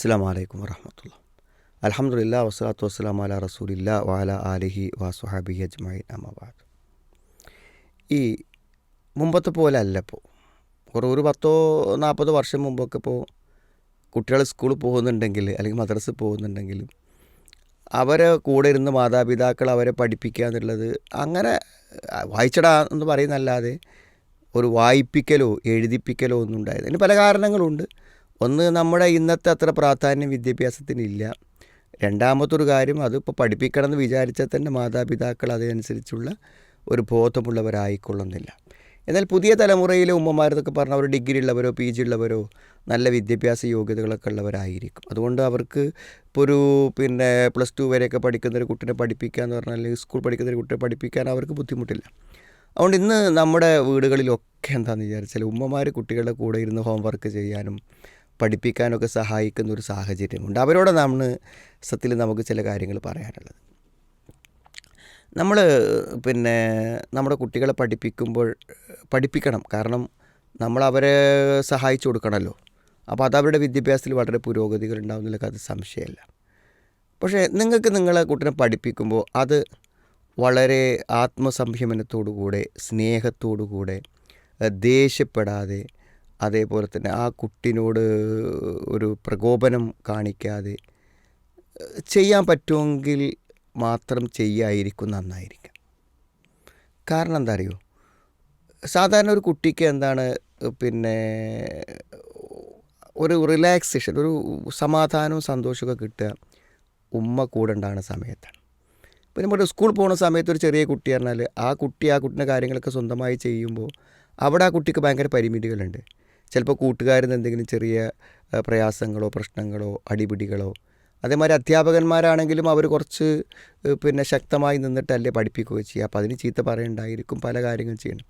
അസ്സാം വലൈക്കും വറഹമത്തുള്ള. അലഹമുല്ല വസ്സലാത്തു വസ്സലാം അല റസൂലില്ല വാല ആലിഹി വാസുഹാബി അജ്മൈൻ അമബാദ് ഈ മുമ്പത്തെ പോലെ അല്ല ഇപ്പോൾ ഒരു ഒരു പത്തോ നാൽപ്പതോ വർഷം മുമ്പൊക്കെ ഇപ്പോൾ കുട്ടികൾ സ്കൂളിൽ പോകുന്നുണ്ടെങ്കിൽ അല്ലെങ്കിൽ മദ്രസയിൽ പോകുന്നുണ്ടെങ്കിൽ അവരെ കൂടെ ഇരുന്ന് മാതാപിതാക്കൾ അവരെ പഠിപ്പിക്കുക എന്നുള്ളത് അങ്ങനെ വായിച്ചടാ എന്ന് പറയുന്നല്ലാതെ ഒരു വായിപ്പിക്കലോ എഴുതിപ്പിക്കലോ ഒന്നും ഉണ്ടായത് അതിന് പല കാരണങ്ങളുണ്ട്. ഒന്ന് നമ്മുടെ ഇന്നത്തെ അത്ര പ്രാധാന്യം വിദ്യാഭ്യാസത്തിനില്ല. രണ്ടാമത്തൊരു കാര്യം അതിപ്പോൾ പഠിപ്പിക്കണം എന്ന് വിചാരിച്ചാൽ തന്നെ മാതാപിതാക്കൾ അതിനനുസരിച്ചുള്ള ഒരു ബോധമുള്ളവരായിക്കൊള്ളുന്നില്ല. എന്നാൽ പുതിയ തലമുറയിലെ ഉമ്മമാരെന്നൊക്കെ പറഞ്ഞാൽ അവർ ഡിഗ്രി ഉള്ളവരോ പി ജി ഉള്ളവരോ നല്ല വിദ്യാഭ്യാസ യോഗ്യതകളൊക്കെ ഉള്ളവരായിരിക്കും. അതുകൊണ്ട് അവർക്ക് ഇപ്പോൾ ഒരു പിന്നെ പ്ലസ് ടു വരെയൊക്കെ പഠിക്കുന്ന ഒരു കുട്ടിനെ പഠിപ്പിക്കുക എന്ന് പറഞ്ഞാൽ സ്കൂൾ പഠിക്കുന്ന ഒരു കുട്ടിയെ പഠിപ്പിക്കാൻ അവർക്ക് ബുദ്ധിമുട്ടില്ല. അതുകൊണ്ട് ഇന്ന് നമ്മുടെ വീടുകളിലൊക്കെ എന്താണെന്ന് വിചാരിച്ചാൽ ഉമ്മമാർ കുട്ടികളുടെ കൂടെ ഇരുന്ന് ഹോംവർക്ക് ചെയ്യാനും പഠിപ്പിക്കാനൊക്കെ സഹായിക്കുന്ന ഒരു സാഹചര്യമുണ്ട്. അവരോട് നമ്മൾ സത്യത്തിൽ നമുക്ക് ചില കാര്യങ്ങൾ പറയാനുള്ളത്. നമ്മൾ പിന്നെ നമ്മുടെ കുട്ടികളെ പഠിപ്പിക്കുമ്പോൾ പഠിപ്പിക്കണം. കാരണം നമ്മൾ അവരെ സഹായിച്ചു കൊടുക്കണമല്ലോ. അപ്പോൾ അത് അവരുടെ വിദ്യാഭ്യാസത്തിൽ വളരെ പുരോഗതികൾ ഉണ്ടാകുന്നതിലൊക്കെ അത് സംശയമല്ല. പക്ഷേ നിങ്ങൾക്ക് നിങ്ങളെ കുട്ടിനെ പഠിപ്പിക്കുമ്പോൾ അത് വളരെ ആത്മസംയമനത്തോടുകൂടെ സ്നേഹത്തോടുകൂടെ ദേഷ്യപ്പെടാതെ അതേപോലെ തന്നെ ആ കുട്ടിനോട് ഒരു പ്രകോപനം കാണിക്കാതെ ചെയ്യാൻ പറ്റുമെങ്കിൽ മാത്രം ചെയ്യായിരിക്കും നന്നായിരിക്കും. കാരണം എന്താ അറിയോ? സാധാരണ ഒരു കുട്ടിക്ക് എന്താണ് പിന്നെ ഒരു റിലാക്സേഷൻ ഒരു സമാധാനവും സന്തോഷമൊക്കെ കിട്ടുക ഉമ്മ കൂടെ ഉണ്ടാകുന്ന സമയത്താണ്. പിന്നെ നമ്മുടെ സ്കൂൾ പോകുന്ന സമയത്ത് ഒരു ചെറിയ കുട്ടി പറഞ്ഞാൽ ആ കുട്ടി ആ കുട്ടിന്റെ കാര്യങ്ങളൊക്കെ സ്വന്തമായി ചെയ്യുമ്പോൾ അവിടെ ആ കുട്ടിക്ക് ഭയങ്കര പരിമിതികളുണ്ട്. ചിലപ്പോൾ കൂട്ടുകാരിൽ എന്തെങ്കിലും ചെറിയ പ്രയാസങ്ങളോ പ്രശ്നങ്ങളോ അടിപിടികളോ. അതേമാതിരി അധ്യാപകന്മാരാണെങ്കിലും അവർ കുറച്ച് പിന്നെ ശക്തമായി നിന്നിട്ടല്ലേ പഠിപ്പിക്കുകയോ ചെയ്യുക. അപ്പോൾ അതിന് ചീത്ത പറയണ്ടായിരിക്കും പല കാര്യങ്ങളും ചെയ്യണം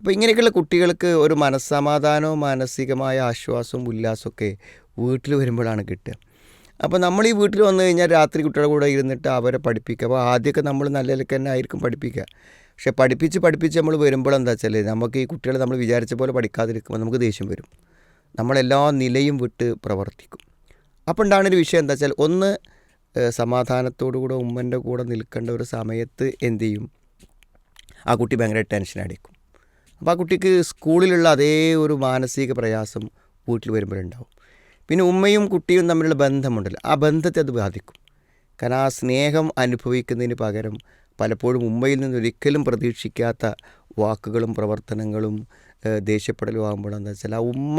അപ്പോൾ ഇങ്ങനെയൊക്കെയുള്ള കുട്ടികൾക്ക് ഒരു മനസ്സമാധാനവും മാനസികമായ ആശ്വാസവും ഉല്ലാസമൊക്കെ വീട്ടിൽ വരുമ്പോഴാണ് കിട്ടുക. അപ്പോൾ നമ്മൾ ഈ വീട്ടിൽ വന്നു കഴിഞ്ഞാൽ രാത്രി കുട്ടികളുടെ കൂടെ ഇരുന്നിട്ട് അവരെ പഠിപ്പിക്കുക. അപ്പോൾ ആദ്യമൊക്കെ നമ്മൾ നല്ല നിലയ്ക്ക് തന്നെ ആയിരിക്കും പഠിപ്പിക്കുക. പക്ഷേ പഠിപ്പിച്ച് പഠിപ്പിച്ച് നമ്മൾ വരുമ്പോൾ എന്താ വെച്ചാൽ നമുക്ക് ഈ കുട്ടികളെ നമ്മൾ വിചാരിച്ച പോലെ പഠിക്കാതിരിക്കുമ്പോൾ നമുക്ക് ദേഷ്യം വരും. നമ്മളെല്ലാ നിലയും വിട്ട് പ്രവർത്തിക്കും. അപ്പോൾ ഉണ്ടാകുന്നൊരു വിഷയം എന്താ വെച്ചാൽ ഒന്ന് സമാധാനത്തോടു കൂടെ ഉമ്മന്റെ കൂടെ നിൽക്കേണ്ട ഒരു സമയത്ത് എന്തു ചെയ്യും? ആ കുട്ടി ഭയങ്കര ടെൻഷൻ അടിക്കും. അപ്പോൾ ആ കുട്ടിക്ക് സ്കൂളിലുള്ള അതേ ഒരു മാനസിക പ്രയാസം വീട്ടിൽ വരുമ്പോഴുണ്ടാവും. പിന്നെ ഉമ്മയും കുട്ടിയും തമ്മിലുള്ള ബന്ധമുണ്ടല്ലോ. ആ ബന്ധത്തെ അത് ബാധിക്കും. കാരണം ആ സ്നേഹം അനുഭവിക്കുന്നതിന് പകരം പലപ്പോഴും ഉമ്മയിൽ നിന്ന് ഒരിക്കലും പ്രതീക്ഷിക്കാത്ത വാക്കുകളും പ്രവർത്തനങ്ങളും ദേഷ്യപ്പെടലും ആകുമ്പോൾ എന്താ വെച്ചാൽ ആ ഉമ്മ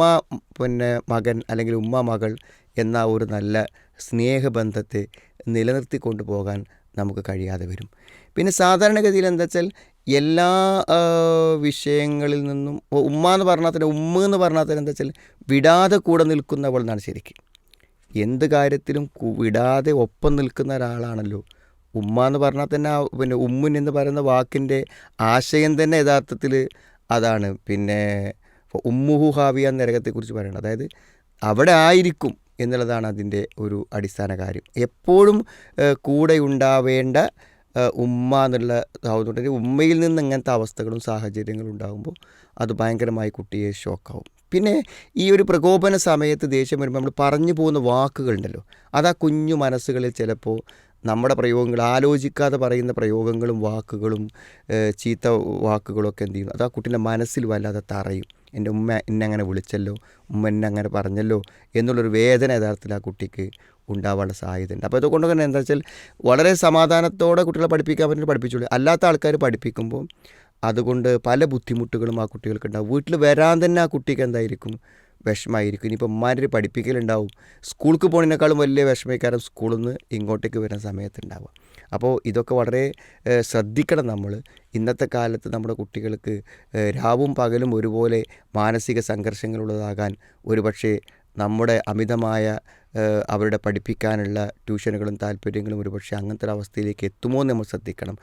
പിന്നെ മകൻ അല്ലെങ്കിൽ ഉമ്മ മകൾ എന്ന ഒരു നല്ല സ്നേഹബന്ധത്തെ നിലനിർത്തിക്കൊണ്ടു പോകാൻ നമുക്ക് കഴിയാതെ വരും. പിന്നെ സാധാരണഗതിയിൽ എന്താ വെച്ചാൽ എല്ലാ വിഷയങ്ങളിൽ നിന്നും ഉമ്മ എന്ന് പറഞ്ഞാൽ തന്നെ ഉമ്മ എന്ന് പറഞ്ഞാൽ തന്നെ എന്താ വെച്ചാൽ വിടാതെ കൂടെ നിൽക്കുന്നവൾ എന്നാണ് ശരിക്കും. എന്ത് കാര്യത്തിലും വിടാതെ ഒപ്പം നിൽക്കുന്ന ഒരാളാണല്ലോ. ഉമ്മ എന്ന് പറഞ്ഞാൽ തന്നെ പിന്നെ ഉമ്മുൻ എന്ന് പറയുന്ന വാക്കിന്റെ ആശയം തന്നെ യഥാർത്ഥത്തിൽ അതാണ്. പിന്നെ ഉമ്മുഹു ഹാവിയ നരകത്തെക്കുറിച്ച് പറയുന്നത്. അതായത് അവിടെ ആയിരിക്കും എന്നുള്ളതാണ് അതിന്റെ ഒരു അടിസ്ഥാന കാര്യം. എപ്പോഴും കൂടെ ഉണ്ടാവേണ്ട ഉമ്മ എന്നുള്ള ആവുന്നുണ്ടെങ്കിൽ ഉമ്മയിൽ നിന്ന് ഇങ്ങനത്തെ അവസ്ഥകളും സാഹചര്യങ്ങളും ഉണ്ടാകുമ്പോൾ അത് ഭയങ്കരമായി കുട്ടിയെ ഷോക്കാവും പിന്നെ ഈ ഒരു പ്രകോപന സമയത്ത് ദേഷ്യം വരുമ്പോൾ നമ്മൾ പറഞ്ഞു പോകുന്ന വാക്കുകളുണ്ടല്ലോ അത് ആ കുഞ്ഞു മനസ്സുകളിൽ ചിലപ്പോൾ നമ്മുടെ പ്രയോഗങ്ങൾ ആലോചിക്കാതെ പറയുന്ന പ്രയോഗങ്ങളും വാക്കുകളും ചീത്ത വാക്കുകളൊക്കെ എന്ത് ചെയ്യും? അത് ആ കുട്ടീന്റെ മനസ്സിൽ വല്ലാതെ തറയും. എന്റെ ഉമ്മ എന്നെ അങ്ങനെ വിളിച്ചല്ലോ ഉമ്മ എന്നെ അങ്ങനെ പറഞ്ഞല്ലോ എന്നുള്ളൊരു വേദന യഥാർത്ഥത്തിൽ ആ കുട്ടിക്ക് ഉണ്ടാവാനുള്ള സാധ്യതയുണ്ട്. അപ്പോൾ ഇതുകൊണ്ട് തന്നെ എന്താ വെച്ചാൽ വളരെ സമാധാനത്തോടെ കുട്ടികളെ പഠിപ്പിക്കാൻ പറ്റുന്ന പഠിപ്പിച്ചുള്ളൂ അല്ലാത്ത ആൾക്കാർ പഠിപ്പിക്കുമ്പോൾ അതുകൊണ്ട് പല ബുദ്ധിമുട്ടുകളും ആ കുട്ടികൾക്ക് വീട്ടിൽ വരാൻ തന്നെ ആ കുട്ടിക്ക് എന്തായിരിക്കും? വിഷമമായിരിക്കും. ഇനിയിപ്പോൾ ഉമ്മാന്റെ ഒരു പഠിപ്പിക്കലുണ്ടാവും. സ്കൂൾക്ക് പോകുന്നതിനേക്കാളും വലിയ വിഷമക്കാരം സ്കൂളിൽ നിന്ന് ഇങ്ങോട്ടേക്ക് വരുന്ന സമയത്തുണ്ടാവുക. അപ്പോൾ ഇതൊക്കെ വളരെ ശ്രദ്ധിക്കണം നമ്മൾ ഇന്നത്തെ കാലത്ത് നമ്മുടെ കുട്ടികൾക്ക് രാവും പകലും ഒരുപോലെ മാനസിക സംഘർഷങ്ങളുള്ളതാകാൻ ഒരുപക്ഷെ നമ്മുടെ അമിതമായ അവരുടെ പഠിപ്പിക്കാനുള്ള ട്യൂഷനുകളും താല്പര്യങ്ങളും ഒരുപക്ഷെ അങ്ങനത്തെ ഒരു അവസ്ഥയിലേക്ക് എത്തുമോ എന്ന് നമ്മൾ ശ്രദ്ധിക്കണം.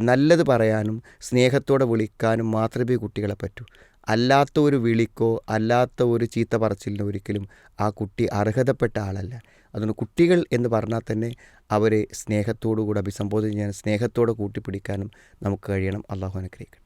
നല്ലത് പറയാനും സ്നേഹത്തോടെ വിളിക്കാനും മാത്രമേ കുട്ടികളെ പറ്റൂ. അല്ലാത്ത ഒരു വിളിക്കോ അല്ലാത്ത ഒരു ചീത്ത പറച്ചിലിനോ ഒരിക്കലും ആ കുട്ടി അർഹതപ്പെട്ട ആളല്ല. അതുകൊണ്ട് കുട്ടികൾ എന്ന് പറഞ്ഞാൽ തന്നെ അവരെ സ്നേഹത്തോടു കൂടി അഭിസംബോധന ചെയ്യാനും സ്നേഹത്തോടെ കൂട്ടിപ്പിടിക്കാനും നമുക്ക് കഴിയണം. അള്ളാഹു അനുഗ്രഹിക്കണം